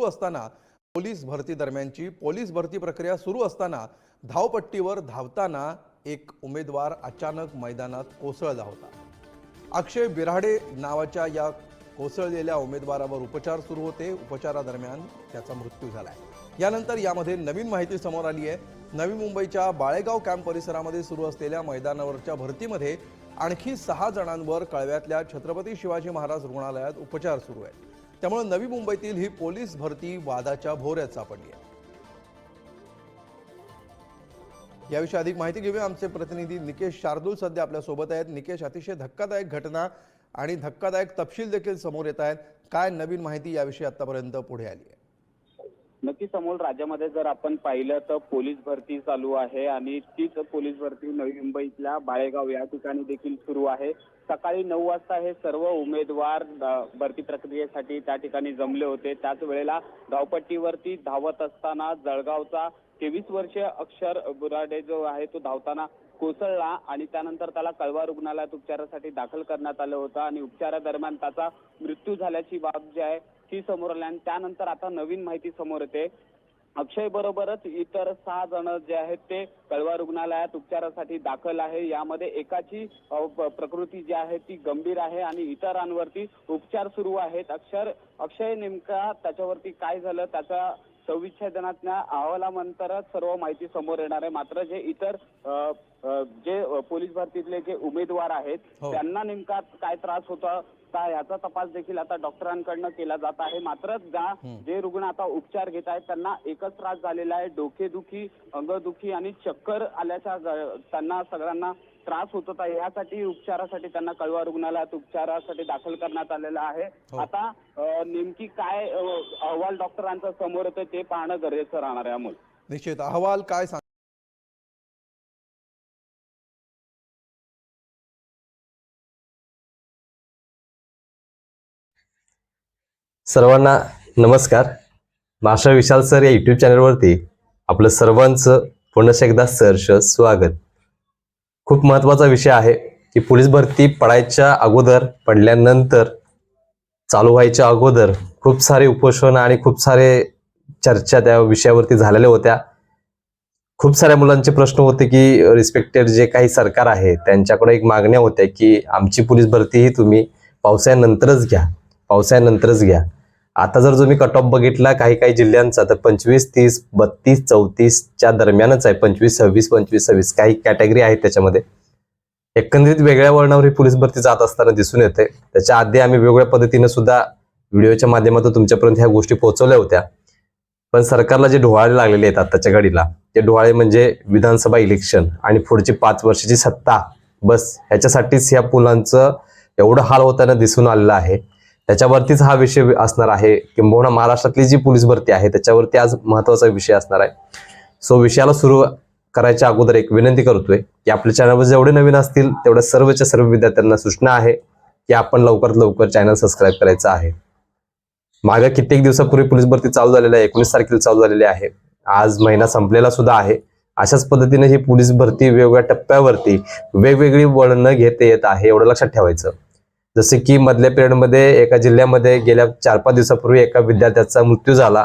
सुरू असताना पोलीस भरती दरम्यानची पोलीस भरती प्रक्रिया सुरू असताना धावपट्टीवर धावताना एक उमेदवार अचानक मैदानात कोसळला होता. अक्षय बिराडे नावाच्या या कोसळलेल्या उमेदवारावर उपचार सुरू होते. उपचारादरम्यान त्याचा मृत्यू झालाय. यानंतर यामध्ये नवीन माहिती समोर आली आहे. नवी मुंबईच्या बाळेगाव कॅम्प परिसरामध्ये सुरू असलेल्या मैदानावरच्या भरतीमध्ये आणखी सहा जणांवर कळव्यातल्या छत्रपती शिवाजी महाराज रुग्णालयात उपचार सुरू आहेत. त्यामुळे नवी मुंबईतील ही पोलीस भरती वादाच्या भोऱ्यात सापडली आहे. याविषयी अधिक माहिती घेऊया. आमचे प्रतिनिधी निकेश शार्दूल सध्या आपल्यासोबत आहेत. निकेश अतिशय धक्कादायक घटना आणि धक्कादायक तपशील देखील समोर येत आहेत. काय नवीन माहिती याविषयी आतापर्यंत पुढे आली आहे? नक्कीच अमोल राज्यामध्ये जर आपण पाहिलं तर पोलीस भरती चालू आहे आणि तीच पोलीस भरती नवी मुंबईतल्या बाळेगाव या ठिकाणी देखील सुरू आहे. सकाळी नऊ वाजता हे सर्व उमेदवार भरती प्रक्रियेसाठी त्या ठिकाणी जमले होते. त्याच वेळेला धावपट्टीवरती धावत असताना जळगावचा तेवीस वर्षीय अक्षर बुराडे जो आहे तो धावताना कोसळला आणि त्यानंतर त्याला कळवा रुग्णालयात उपचारासाठी दाखल करण्यात आलं होतं आणि उपचारादरम्यान त्याचा मृत्यू झाल्याची बाब जी आहे ती समोर आली आणि त्यानंतर आता नवीन माहिती समोर येते. अक्षय बरोबरच इतर सहा जण जे आहेत ते कळवा रुग्णालयात उपचारासाठी दाखल आहे. यामध्ये एकाची प्रकृती जी आहे ती गंभीर आहे आणि इतरांवरती उपचार सुरू आहेत. अक्षर अक्षय नेमका त्याच्यावरती काय झालं त्याचा संविच्छेदनाच्या अहवालानंतरच सर्व माहिती समोर येणार आहे. मात्र जे इतर जे पोलीस भरतीतले जे उमेदवार आहेत हो. त्यांना नेमका काय त्रास होता का याचा तपास देखील आता डॉक्टरांकडनं केला जात आहे. मात्र ज्या. जे रुग्ण आता उपचार घेत आहेत त्यांना एकच त्रास झालेला आहे डोकेदुखी अंगदुखी आणि चक्कर आल्याच्या त्यांना सगळ्यांना त्रास होत होता. यासाठी उपचारासाठी त्यांना कळवा रुग्णालयात उपचारासाठी दाखल करण्यात आलेलं आहे. हो. आता नेमकी काय अहवाल डॉक्टरांचा समोर येतोय ते पाहणं गरजेचं राहणार आहे अमोल. निश्चित. अहवाल काय सर्वांना नमस्कार. मास्टर विशाल सर या युट्यूब चॅनलवरती आपलं सर्वांचं पुन्हा एकदा सहर्ष स्वागत. खूप महत्त्वाचा विषय आहे की पोलीस भरती पडायच्या अगोदर पडल्यानंतर चालू व्हायच्या अगोदर खूप सारे उपोषण आणि खूप सारे चर्चा त्या विषयावरती झालेल्या होत्या. खूप साऱ्या मुलांचे प्रश्न होते की रिस्पेक्टेड जे काही सरकार आहे त्यांच्याकडे एक मागण्या होत्या की आमची पोलीस भरती ही तुम्ही पावसाळ्यानंतरच घ्या पावसाळ्यानंतरच घ्या. आता जर तुम्ही कट ऑफ बघितला काही काही जिल्ह्यांचा तर पंचवीस तीस बत्तीस चौतीसच्या दरम्यानच आहे. पंचवीस सव्वीस पंचवीस सव्वीस काही कॅटेगरी आहेत त्याच्यामध्ये. एकंदरीत वेगळ्या वळणावर ही पोलीस भरती जात असताना दिसून येते. त्याच्या आधी आम्ही वेगवेगळ्या पद्धतीने सुद्धा व्हिडिओच्या माध्यमातून तुमच्यापर्यंत ह्या गोष्टी पोहोचवल्या होत्या. पण सरकारला जे डोहाळे लागलेले आहेत आताच्या घडीला ते डोहाळे म्हणजे विधानसभा इलेक्शन आणि पुढची पाच वर्षाची सत्ता. बस ह्याच्यासाठीच ह्या पुलांचं एवढं हाल होताना दिसून आलेलं आहे. त्याच्यावरतीच हा विषय असणार आहे. किंबहुना महाराष्ट्रातली जी पोलीस भरती आहे त्याच्यावरती आज महत्त्वाचा विषय असणार आहे. सो विषयाला सुरू करायच्या अगोदर एक विनंती करतोय की आपल्या चॅनलवर जेवढे नवीन असतील तेवढ्या सर्वच्या सर्व विद्यार्थ्यांना सूचना आहे की आपण लवकरात लवकर चॅनल सबस्क्राईब करायचं आहे. मागे कित्येक दिवसापूर्वी पोलीस भरती चालू झालेली आहे एकोणीस तारखेला चालू झालेली आहे. आज महिना संपलेला सुद्धा आहे. अशाच पद्धतीने ही पोलीस भरती वेगवेगळ्या टप्प्यावरती वेगवेगळी वळणं घेते येत आहे एवढं लक्षात ठेवायचं. जसे की मधल्या पिरियडमध्ये एका जिल्ह्यामध्ये गेल्या चार पाच दिवसापूर्वी एका विद्यार्थ्याचा मृत्यू झाला.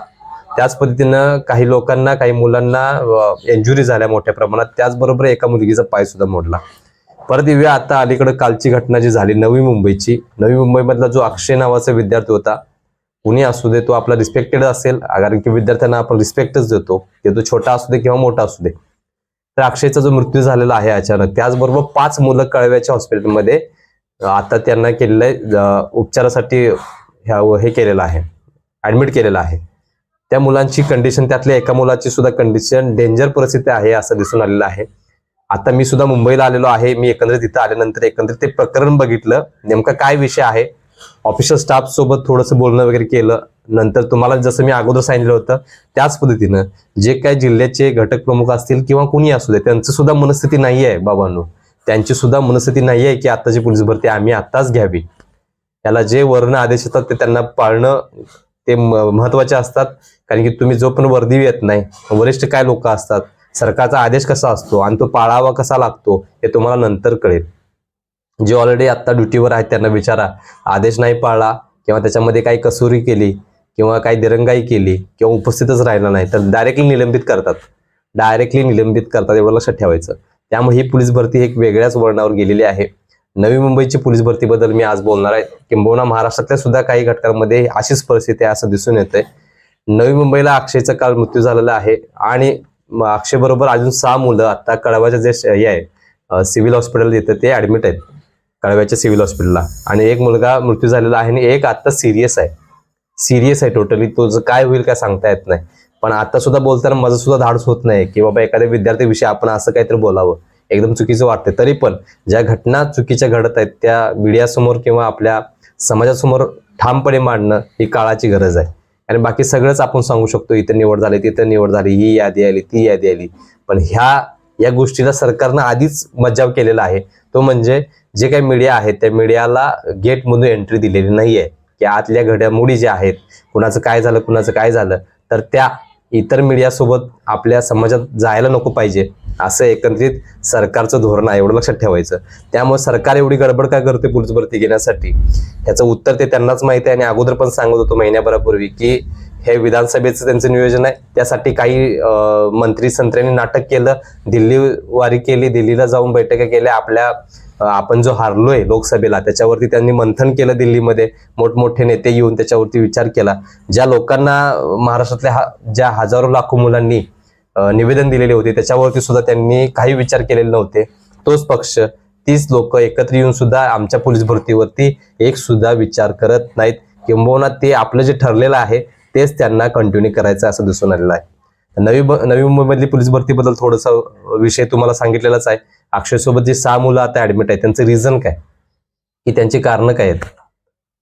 त्याच पद्धतीनं काही लोकांना काही मुलांना इंजुरी झाल्या मोठ्या प्रमाणात. त्याचबरोबर एका मुलगीचा पाय सुद्धा मोडला. परत येऊया आता अलीकडे कालची घटना जी झाली नवी मुंबईची. नवी मुंबईमधला जो अक्षय नावाचा विद्यार्थी होता कुणी असू दे तो आपला रिस्पेक्टेड असेल. कारण की विद्यार्थ्यांना आपण रिस्पेक्टच देतो. की तो छोटा असू दे किंवा मोठा असू दे. तर अक्षयचा जो मृत्यू झालेला आहे अचानक त्याचबरोबर पाच मुलं कळव्याच्या हॉस्पिटलमध्ये आता त्यांना केलेलं आहे उपचारासाठी ह्या हे केलेलं आहे ऍडमिट केलेलं आहे. त्या मुलांची कंडिशन त्यातल्या एका मुलाची सुद्धा कंडिशन डेंजर परिस्थिती आहे असं दिसून आलेलं आहे. आता मी सुद्धा मुंबईला आलेलो आहे मी एकंदरीत तिथं आल्यानंतर एकंदरीत ते प्रकरण बघितलं नेमका काय विषय आहे? ऑफिशियल स्टाफ सोबत थोडंसं बोलणं वगैरे केलं नंतर तुम्हाला जसं मी अगोदर सांगितलं होतं त्याच पद्धतीनं जे काही जिल्ह्याचे घटक प्रमुख असतील किंवा कुणी असू दे त्यांचं सुद्धा मनस्थिती नाही आहे बाबांनो. त्यांची सुद्धा मनस्थिती नाही आहे की आत्ताची पोलीस भरती आम्ही आत्ताच घ्यावी. त्याला जे वर्ण आदेश येतात ते त्यांना पाळणं ते महत्त्वाचे असतात. कारण की तुम्ही जो पण वर्दी येत नाही वरिष्ठ काय लोक असतात सरकारचा आदेश कसा असतो आणि तो पाळावा कसा लागतो हे तुम्हाला नंतर कळेल. जे ऑलरेडी आत्ता ड्युटीवर आहेत त्यांना विचारा. आदेश नाही पाळला किंवा त्याच्यामध्ये काही कसुरी केली किंवा काही दिरंगाई केली किंवा उपस्थितच राहिला नाही तर डायरेक्टली निलंबित करतात. डायरेक्टली निलंबित करतात एवढं लक्षात ठेवायचं. त्यामुळे ही पोलीस भरती एक वेगळ्याच वळणावर गेलेली आहे. नवी मुंबईची पोलीस भरतीबद्दल मी आज बोलणार आहे. किंबहुना महाराष्ट्रातल्या सुद्धा काही घटकांमध्ये अशीच परिस्थिती आहे असं दिसून येतंय. नवी मुंबईला अक्षयचा काल मृत्यू झालेला आहे आणि अक्षय बरोबर अजून सहा मुलं आता कळव्याच्या जे हे आहे सिव्हिल हॉस्पिटल येतं ते ऍडमिट आहेत. कळव्याच्या सिव्हिल हॉस्पिटलला. आणि एक मुलगा मृत्यू झालेला आहे आणि एक आता सिरियस आहे. सिरियस आहे टोटली. तो काय होईल काय सांगता येत नाही. पण आता सुद्धा बोलताना माझं सुद्धा धाडस होत नाही की बाबा एखाद्या विद्यार्थ्याविषयी आपण असं काहीतरी बोलावं. एकदम चुकीचं वाटतं तरी पण ज्या घटना चुकीच्या घडत आहेत त्या मीडियासमोर किंवा आपल्या समाजासमोर ठामपणे मांडणं ही काळाची गरज आहे. आणि बाकी सगळंच आपण सांगू शकतो इथं निवड झाली तिथं निवड झाली ही यादी आली ती यादी आली. पण ह्या या गोष्टीला सरकारनं आधीच मज्जाव केलेला आहे. तो म्हणजे जे काही मीडिया आहे त्या मीडियाला गेटमधून एंट्री दिलेली नाही आहे की आतल्या घडामोडी ज्या आहेत कुणाचं काय झालं कुणाचं काय झालं तर त्या इतर मीडियासोबत आपल्या समाजात जायला नको पाहिजे असं एकंदरीत सरकारचं धोरण आहे एवढं लक्षात ठेवायचं. त्यामुळे सरकार एवढी गडबड काय करते पोलीस भरती घेण्यासाठी? ह्याचं उत्तर ते त्यांनाच माहिती आहे. आणि अगोदर पण सांगत होतो महिन्याभरापूर्वी की हे विधानसभेचं त्यांचं नियोजन आहे. त्यासाठी काही मंत्री संत्र्यांनी नाटक केलं. दिल्ली वारी केली दिल्लीला जाऊन बैठका केल्या. आपल्या आपण जो हारलोय लोकसभेला त्याच्यावरती त्यांनी मंथन केलं दिल्लीमध्ये. मोठमोठे नेते येऊन त्याच्यावरती विचार केला. ज्या लोकांना महाराष्ट्रातल्या हा- ज्या हजारो लाखो मुलांनी निवेदन दिलेले होते त्याच्यावरती सुद्धा त्यांनी काही विचार केलेले नव्हते. तोच पक्ष तीच लोक एकत्र येऊन सुद्धा आमच्या पोलीस भरतीवरती एक सुद्धा विचार करत नाहीत. किंबहुना ते आपलं जे ठरलेलं आहे तेच त्यांना कंटिन्यू करायचं असं दिसून आलेलं आहे. नवी नवी मुंबईमधली पोलीस भरतीबद्दल थोडासा विषय तुम्हाला सांगितलेलाच आहे. अक्षयसोबत जे जी सहा मुलं आता ऍडमिट आहेत त्यांचं रिझन काय? की त्यांची कारणं काय आहेत?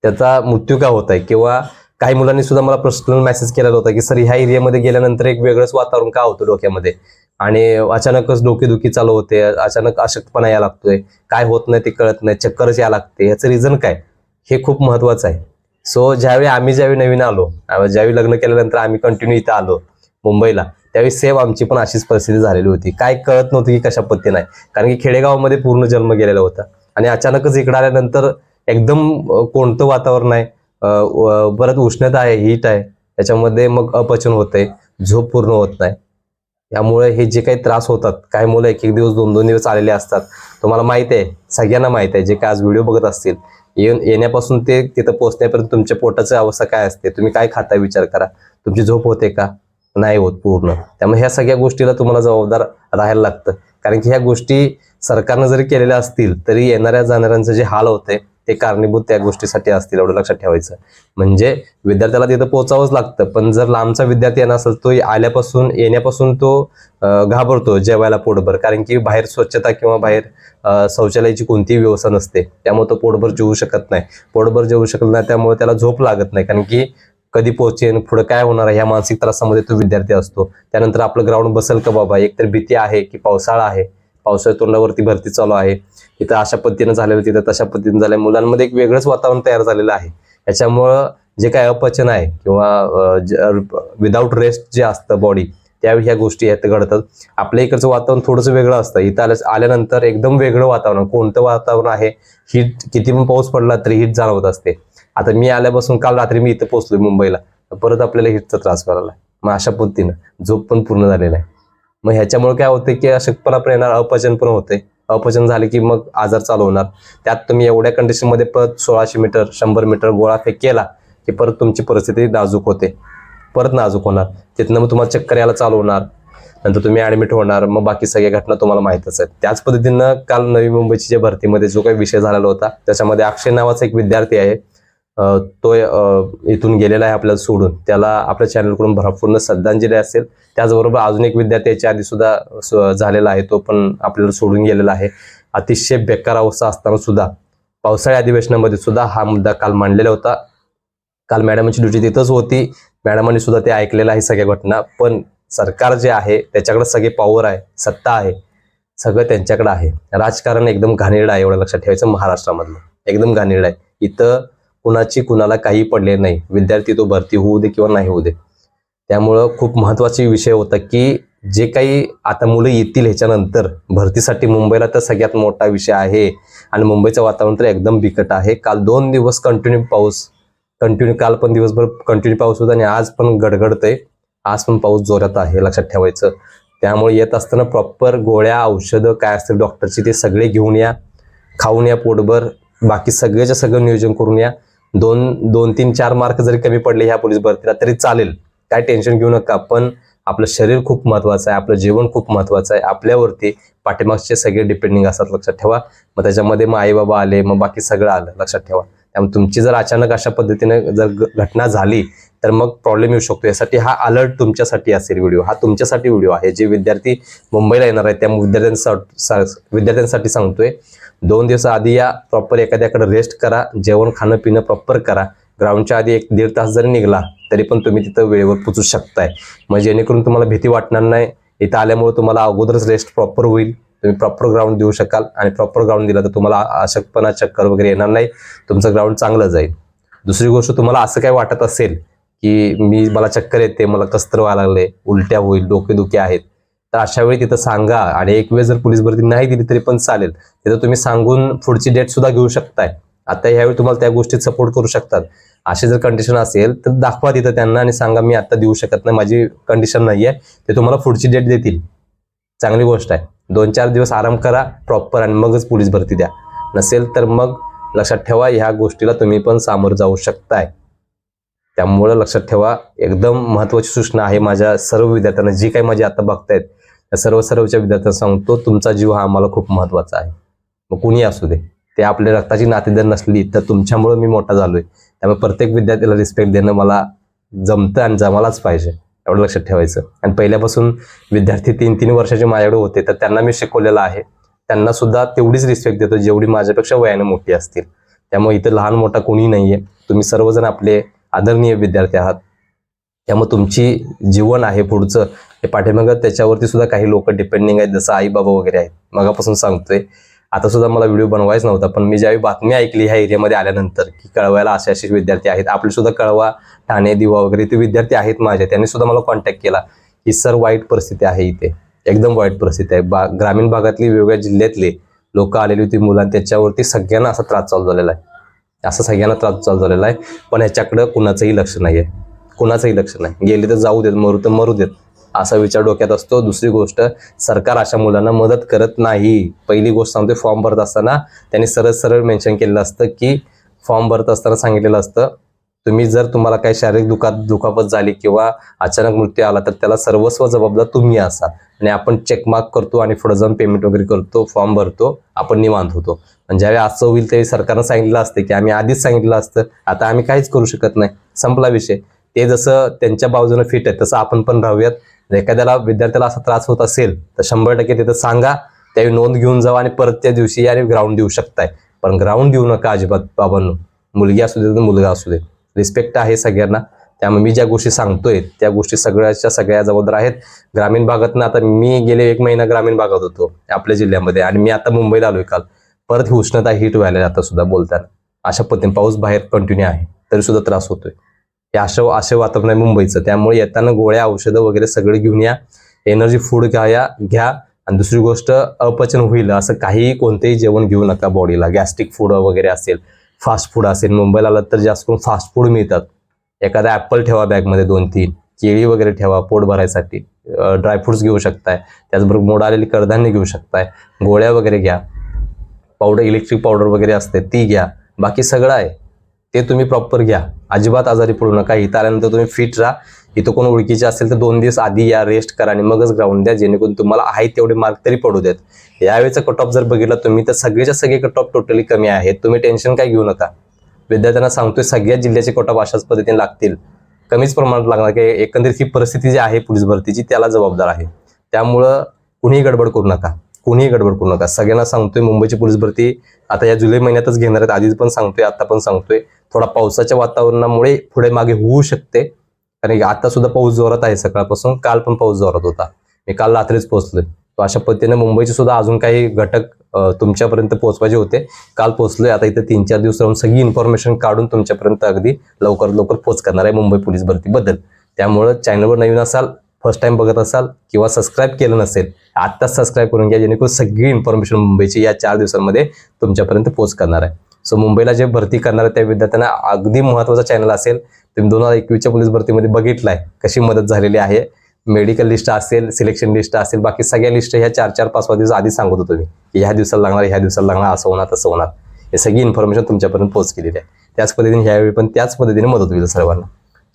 त्याचा मृत्यू का होत आहे किंवा काही मुलांनी सुद्धा मला पर्सनल मेसेज केलेला होता की सर ह्या एरियामध्ये गेल्यानंतर एक वेगळंच वातावरण का होतं डोक्यामध्ये? आणि अचानकच डोकेदुखी चालू होते अचानक अशक्तपणा यायला लागतोय. काय होत नाही ते कळत नाही चक्करच यायला लागते. याचं रिझन काय? हे खूप महत्वाचं आहे. सो ज्यावेळी आम्ही ज्यावेळी नवीन आलो ज्यावेळी लग्न केल्यानंतर आम्ही कंटिन्यू इथं आलो मुंबईला. त्यावेळी सेम आमची पण अशीच परिस्थिती झालेली होती. काय कळत नव्हतं की कशा पद्धतीने आहे. कारण की खेडेगावामध्ये पूर्ण जन्म गेलेला होता. आणि अचानकच इकडे आल्यानंतर एकदम कोणतं वातावरण आहे? परत उष्णता आहे हीट आहे. त्याच्यामध्ये मग अपचन होतंय. झोप पूर्ण होत नाही. त्यामुळे हे जे काही त्रास होतात काही मुलं एक एक दिवस दोन दोन दिवस आलेले असतात. तुम्हाला माहीत आहे सगळ्यांना माहीत आहे. जे काय आज व्हिडिओ बघत असतील येऊन येण्यापासून ते तिथं पोहोचण्यापर्यंत तुमच्या पोटाची अवस्था काय असते? तुम्ही काय खाता? विचार करा. तुमची झोप होते का? नाही होत पूर्ण. त्यामुळे ह्या सगळ्या गोष्टीला तुम्हाला जबाबदार राहायला लागतं. कारण की ह्या गोष्टी सरकारनं जरी केलेल्या असतील तरी येणाऱ्या जाणाऱ्यांचं जे हाल होते ते कारणीभूत त्या गोष्टीसाठी असतील एवढं लक्षात ठेवायचं. म्हणजे विद्यार्थ्याला तिथं पोहोचावंच लागतं. पण जर लांबचा विद्यार्थी येणार असेल तो आल्यापासून येण्यापासून तो घाबरतो जेवायला पोटभर. कारण की बाहेर स्वच्छता किंवा बाहेर शौचालयाची कोणतीही व्यवस्था नसते. त्यामुळे तो पोटभर जेवू शकत नाही. पोटभर जेवू शकत नाही त्यामुळे त्याला झोप लागत नाही. कारण की कधी पोहोचेन पुढे काय होणार ह्या मानसिक त्रासामध्ये तो विद्यार्थी असतो. त्यानंतर आपलं ग्राउंड बसेल का बाबा? एकतर भीती आहे की पावसाळा आहे. पावसाळ्या तोंडावरती भरती चालू आहे. इथं अशा पद्धतीनं झालेलं तिथं तशा पद्धतीनं झालंय मुलांमध्ये एक वेगळंच वातावरण तयार झालेलं आहे. याच्यामुळं जे काय अपचन आहे किंवा विदाऊट रेस्ट जे असतं बॉडी त्यावेळी ह्या गोष्टी आहेत घडतात. आपल्या इकडचं वातावरण थोडंसं वेगळं असतं. इथं आल्या आल्यानंतर एकदम वेगळं वातावरण कोणतं वातावरण आहे? हीट किती पण पाऊस पडला तरी हीट जाणवत असते. आता मी आल्यापासून काल रात्री मी इथं पोहोचलोय मुंबईला. परत आपल्याला हिटचा त्रास करायला मग अशा पद्धतीनं झोप पण पूर्ण झालेला आहे. मग ह्याच्यामुळे काय होतं की अशक्तपणा पण येणार अपचन पण होते अपचन झाले की मग आजार चालू होणार. त्यात तुम्ही एवढ्या कंडिशनमध्ये परत सोळाशे मीटर शंभर मीटर गोळा फेक केला की परत तुमची परिस्थिती नाजूक होते. परत नाजूक होणार. तिथनं मग तुम्हाला चक्कर यायला चालू होणार. नंतर तुम्ही ऍडमिट होणार. मग बाकी सगळ्या घटना तुम्हाला माहीतच आहेत. त्याच पद्धतीनं काल नवी मुंबईची जे भरतीमध्ये जो काही विषय झालेला होता त्याच्यामध्ये अक्षय नावाचा एक विद्यार्थी आहे. तो इथून गेलेला आहे आपल्याला सोडून. त्याला आपल्या चॅनलकडून भरपूर्ण श्रद्धांजली असेल. त्याचबरोबर अजून एक विद्यार्थ्याच्या आधी सुद्धा झालेला आहे. तो पण आपल्याला सोडून गेलेला आहे. अतिशय बेकार अवस्था असताना सुद्धा पावसाळी अधिवेशनामध्ये सुद्धा हा मुद्दा काल मांडलेला होता. काल मॅडमची ड्युटी तिथंच होती. मॅडमांनी सुद्धा ते ऐकलेलं आहे सगळ्या घटना. पण सरकार जे आहे त्याच्याकडे सगळे पॉवर आहे सत्ता आहे सगळं त्यांच्याकडे आहे. राजकारण एकदम घाणेरडं आहे एवढं लक्षात ठेवायचं महाराष्ट्रामधलं. एकदम घाणेरडं आहे. इथं कुणाची कुणाला काही पडले नाही. विद्यार्थी तो भरती होऊ दे किंवा नाही होऊ दे. त्यामुळं खूप महत्त्वाचा विषय होता की जे काही आता मुलं येतील ह्याच्यानंतर भरतीसाठी मुंबईला तर सगळ्यात मोठा विषय आहे आणि मुंबईचं वातावरण तर एकदम बिकट आहे. काल दोन दिवस कंटिन्यू पाऊस कंटिन्यू काल पण दिवसभर कंटिन्यू पाऊस होता आणि आज पण गडगडतंय. आज पण पाऊस जोरात आहे लक्षात ठेवायचं. त्यामुळे येत असताना प्रॉपर गोळ्या औषधं काय असतील डॉक्टरची ते सगळे घेऊन या खाऊन या पोटभर बाकी सगळेच्या सगळं नियोजन करून या. दोन दोन तीन चार मार्क जरी कमी पडले ह्या पोलीस भरतीला तरी चालेल. काय टेन्शन घेऊ नका. पण आपलं शरीर खूप महत्वाचं आहे आपलं जीवन खूप महत्वाचं आहे. आपल्यावरती पाठीमागचे सगळे डिपेंडिंग असतात लक्षात ठेवा. मग त्याच्यामध्ये मग आई बाबा आले मग बाकी सगळं आलं लक्षात ठेवा. त्यामुळे तुमची जर अचानक अशा पद्धतीने जर घ- घटना झाली तर मग प्रॉब्लेम येऊ शकतो. यासाठी हा अलर्ट तुमच्यासाठी असेल व्हिडिओ हा तुमच्यासाठी व्हिडिओ आहे. जे विद्यार्थी मुंबईला येणार आहेत त्या विद्यार्थ्यांसाठी विद्यार्थ्यांसाठी सांगतोय. दोन दिवस आधी या प्रॉपर एखाद्याकडे रेस्ट करा. जेवण खाणं पिणं प्रॉपर करा. ग्राउंडच्या आधी एक दीड तास जरी निघाला तरी पण तुम्ही तिथं वेळेवर पोचू शकताय. मग जेणेकरून तुम्हाला भीती वाटणार नाही. इथं आल्यामुळे तुम्हाला अगोदरच रेस्ट प्रॉपर होईल. तुम्ही प्रॉपर ग्राउंड देऊ शकाल. आणि प्रॉपर ग्राउंड दिला तर तुम्हाला अशक्तपणा चक्कर वगैरे येणार नाही. तुमचं ग्राउंड चांगलं जाईल. दुसरी गोष्ट तुम्हाला असं काय वाटत असेल की मी मला चक्कर येते मला कस्त्र व्हायला लागले उलट्या होईल डोकेदुखी आहेत. तर अशा वेळी तिथं सांगा आणि एक वेळ जर पोलीस भरती नाही दिली तरी पण चालेल. तिथं तुम्ही सांगून पुढची डेट सुद्धा घेऊ शकताय. आता ह्यावेळी तुम्हाला त्या गोष्टीत सपोर्ट करू शकतात. अशी जर कंडिशन असेल तर दाखवा तिथं त्यांना आणि सांगा मी आता देऊ शकत नाही माझी कंडिशन नाही आहे ते तुम्हाला पुढची डेट देतील. चांगली गोष्ट आहे. दोन चार दिवस आराम करा प्रॉपर आणि मगच पोलीस भरती द्या. नसेल तर मग लक्षात ठेवा ह्या गोष्टीला तुम्ही पण सामोरं जाऊ शकताय. त्यामुळं लक्षात ठेवा एकदम महत्वाची सूचना आहे माझ्या सर्व विद्यार्थ्यांना जी काही माझी आता बघतायत त्या सर्व सर्वच्या विद्यार्थ्यांना सांगतो तुमचा जीव हा आम्हाला खूप महत्त्वाचा आहे. मग कुणी असू दे. ते आपल्या रक्ताची नातेदार नसली तर तुमच्यामुळं मी मोठा झालोय. त्यामुळे प्रत्येक विद्यार्थ्याला रिस्पेक्ट देणं मला जमतं आणि जमालाच पाहिजे एवढं लक्षात ठेवायचं. आणि पहिल्यापासून विद्यार्थी तीन तीन वर्षाचे माझ्याकडे होते तर त्यांना मी शिकवलेलं आहे. त्यांना सुद्धा तेवढीच रिस्पेक्ट देतो जेवढी माझ्यापेक्षा वयाने मोठी असतील. त्यामुळे इथं लहान मोठा कोणी नाहीये. तुम्ही सर्वजण आपले आदरणीय विद्यार्थी आहात. त्यामुळे तुमची जीवन आहे पुढचं हे पाठीमागं त्याच्यावरती सुद्धा काही लोक डिपेंडिंग आहेत. जसं आई बाबा वगैरे आहेत. मगापासून सांगतोय. आता सुद्धा मला व्हिडिओ बनवायच नव्हता पण मी ज्यावेळी बातमी ऐकली ह्या एरियामध्ये आल्यानंतर की कळवायला असे असे विद्यार्थी आहेत. आपले सुद्धा कळवा ठाणे दिवा वगैरे ते विद्यार्थी आहेत माझे त्यांनी सुद्धा मला कॉन्टॅक्ट केला की सर वाईट परिस्थिती आहे इथे. एकदम वाईट परिस्थिती आहे. बा ग्रामीण भागातली वेगवेगळ्या जिल्ह्यातले लोक आलेली होती मुलां त्याच्यावरती सगळ्यांना असा त्रास चालू झालेला आहे. असं सगळ्यांना त्रास चालू झालेला आहे. पण ह्याच्याकडं कुणाचंही लक्ष नाही आहे कुणाचंही लक्ष नाही. गेले तर जाऊ देत मरू तर मरू देत. असा विचार डोक्यात असतो. दुसरी गोष्ट सरकार अशा मुलांना मदत करत नाही. पहिली गोष्ट सांगते फॉर्म भरत असताना त्यांनी सरळ सरळ मेन्शन केलेलं असतं की फॉर्म भरत असताना सांगितलेलं असतं तुम्ही जर तुम्हाला काही शारीरिक दुखा दुखापत झाली किंवा अचानक मृत्यू आला तर त्याला सर्वस्व जबाबदार तुम्ही असाल. आणि आपण चेकमार्क करतो आणि पुढे जाऊन पेमेंट वगैरे करतो फॉर्म भरतो आपण निवांत होतो. पण ज्यावेळी असं होईल त्यावेळी सरकारनं सांगितलं असतं की आम्ही आधीच सांगितलं असतं आता आम्ही काहीच करू शकत नाही. संपला विषय. ते जसं त्यांच्या बाजूने फिट आहे तसं आपण पण राहूयात. जर एखाद्याला विद्यार्थ्याला असा त्रास होत असेल तर शंभर टक्के तिथं सांगा. त्यावेळी नोंद घेऊन जावा आणि परत त्या दिवशी आणि ग्राउंड देऊ शकताय. पण ग्राउंड देऊ नका अजिबात बाबांनो. मुलगी असू दे तर मुलगा असू दे. रिस्पेक्ट आहे सगळ्यांना. त्यामुळे मी ज्या गोष्टी सांगतोय त्या गोष्टी सगळ्याच्या सगळ्या जबाबदार आहेत. ग्रामीण भागातनं आता मी गेले एक महिना ग्रामीण भागात होतो आपल्या जिल्ह्यामध्ये. आणि मी आता मुंबईला आलोय काल. परत ही उष्णता हीट व्हायला आता सुद्धा बोलताना अशा पद्धतीने पाऊस बाहेर कंटिन्यू आहे. तरी सुद्धा त्रास होतोय. हे अशा असे वातावरण आहे मुंबईचं. त्यामुळे येताना गोळ्या औषधं वगैरे सगळे घेऊन या. एनर्जी फूड घ्या घ्या. आणि दुसरी गोष्ट अपचन होईल असं काही कोणतेही जेवण घेऊ नका बॉडीला गॅस्ट्रिक फूड वगैरे असेल फास्ट फूड असेल. मुंबईला आलात तर जास्त करून फास्ट फूड मिळतात. एखादा ॲपल ठेवा बॅगमध्ये दोन तीन. केळी वगैरे ठेवा पोट भरायसाठी. ड्रायफ्रुट्स घेऊ शकताय. त्याचबरोबर मोड आलेली कडधान्य घेऊ शकताय. गोळ्या वगैरे घ्या. पावडर इलेक्ट्रिक पावडर वगैरे असते ती घ्या. बाकी सगळं आहे. ते तुम्ही प्रॉपर घ्या. अजिबात आजारी पडू नका. इथं आल्यानंतर तुम्ही फिट राहा. इथं कोण ओळखीचे असेल तर दोन दिवस आधी या रेस्ट करा आणि मगच ग्राउंड द्या जेणेकरून तुम्हाला आहे तेवढे मार्क तरी पडू देत. यावेळेचा कट ऑफ जर बघितला तुम्ही तर सगळेच्या सगळे कट ऑफ टोटली कमी आहेत. तुम्ही टेन्शन काय घेऊ नका. विद्यार्थ्यांना सांगतोय सगळ्या जिल्ह्याचे कट ऑफ अशाच पद्धतीने लागतील. कमीच प्रमाणात लागणार की एकंदरीत ही परिस्थिती जी आहे पोलीस भरतीची त्याला जबाबदार आहे. त्यामुळं कुणीही गडबड करू नका. कुणीही गडबड करू नका. सगळ्यांना सांगतोय मुंबईची पोलीस भरती आता या जुलै महिन्यातच घेणार आहेत. आधीच पण सांगतोय आता पण सांगतोय. थोडा पावसाच्या वातावरणामुळे पुढे मागे होऊ शकते. कारण की आता सुद्धा पाऊस जोरात आहे सकाळपासून काल पण पाऊस जोरात होता. मी काल रात्रीच पोहोचलोय. तो अशा पद्धतीने मुंबईचे सुद्धा अजून काही घटक तुमच्यापर्यंत पोहोचवायचे होते. काल पोहोचलोय. आता इथे तीन चार दिवस राहून सगळी इन्फॉर्मेशन काढून तुमच्यापर्यंत अगदी लवकर लवकर पोहोच करणार आहे मुंबई पोलीस भरतीबद्दल. त्यामुळं चॅनलवर नवीन असाल फर्स्ट टाइम बघत असाल किंवा सबस्क्राईब केलं नसेल आत्ताच सबस्क्राईब करून घ्या जेणेकरून सगळी इन्फॉर्मेशन मुंबईची या चार दिवसांमध्ये तुमच्यापर्यंत पोच करणार आहे. सो मुंबईला जे भरती करणार त्या विद्यार्थ्यांना अगदी महत्त्वाचा चॅनल असेल. तुम्ही दोन हजार एकवीसच्या पोलीस भरतीमध्ये बघितलाय कशी मदत झालेली आहे. मेडिकल लिस्ट असेल सिलेक्शन लिस्ट असेल बाकी सगळ्या लिस्ट ह्या चार चार पाच पाच दिवस आधी सांगत होतो मी की ह्या दिवसाला लागणार ह्या दिवसाला लागणार असं होणार तसं होणार. हे सगळी इन्फॉर्मेशन तुमच्यापर्यंत पोहोच केलेली आहे. त्याच पद्धतीने ह्यावेळी पण त्याच पद्धतीने मदत होईल सर्वांना.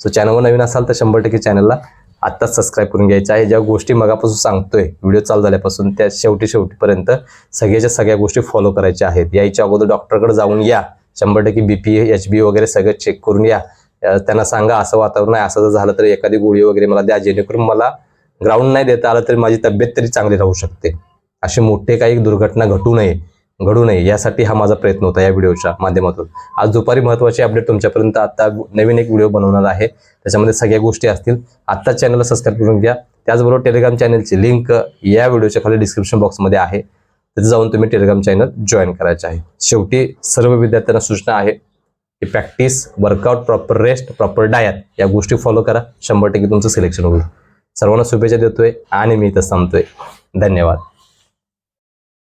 सो चॅनलवर नवीन असाल तर शंभर टक्के चॅनलला आत्ताच सबस्क्राईब करून घ्यायचं आहे. ज्या गोष्टी मगापासून सांगतोय व्हिडिओ चालू झाल्यापासून त्या शेवटी शेवटीपर्यंत सगळ्याच्या सगळ्या गोष्टी फॉलो करायच्या आहेत. यायच्या अगोदर डॉक्टरकडे जाऊन या शंभर टक्के बीपी एच बी वगैरे सगळं चेक करून या त्यांना सांगा असं वातावरण आहे असं जर झालं तर एखादी गोळी वगैरे मला द्या जेणेकरून मला ग्राउंड नाही देता आलं तरी माझी तब्येत तरी चांगली राहू शकते. असे मोठे काही दुर्घटना घटू नये. घडू नये यासाठी हा माझा प्रयत्न होता या व्हिडिओच्या माध्यमातून. आज दुपारी महत्वाची अपडेट तुमच्यापर्यंत आता नवीन एक व्हिडिओ बनवणार आहे. त्याच्यामध्ये सगळ्या गोष्टी असतील. आत्ता चॅनलला सबस्क्राईब करून घ्या. त्याचबरोबर टेलिग्राम चॅनलची लिंक या व्हिडिओच्या खाली डिस्क्रिप्शन बॉक्समध्ये आहे. तिथे जाऊन तुम्ही टेलिग्राम चॅनल जॉईन करायचे आहे. शेवटी सर्व विद्यार्थ्यांना सूचना आहे की practice workout proper rest proper diet या गोष्टी फॉलो करा. शंभर टक्के तुमचं सिलेक्शन होईल. सर्वांना शुभेच्छा देतोय आणि मी इथं थांबतोय. धन्यवाद.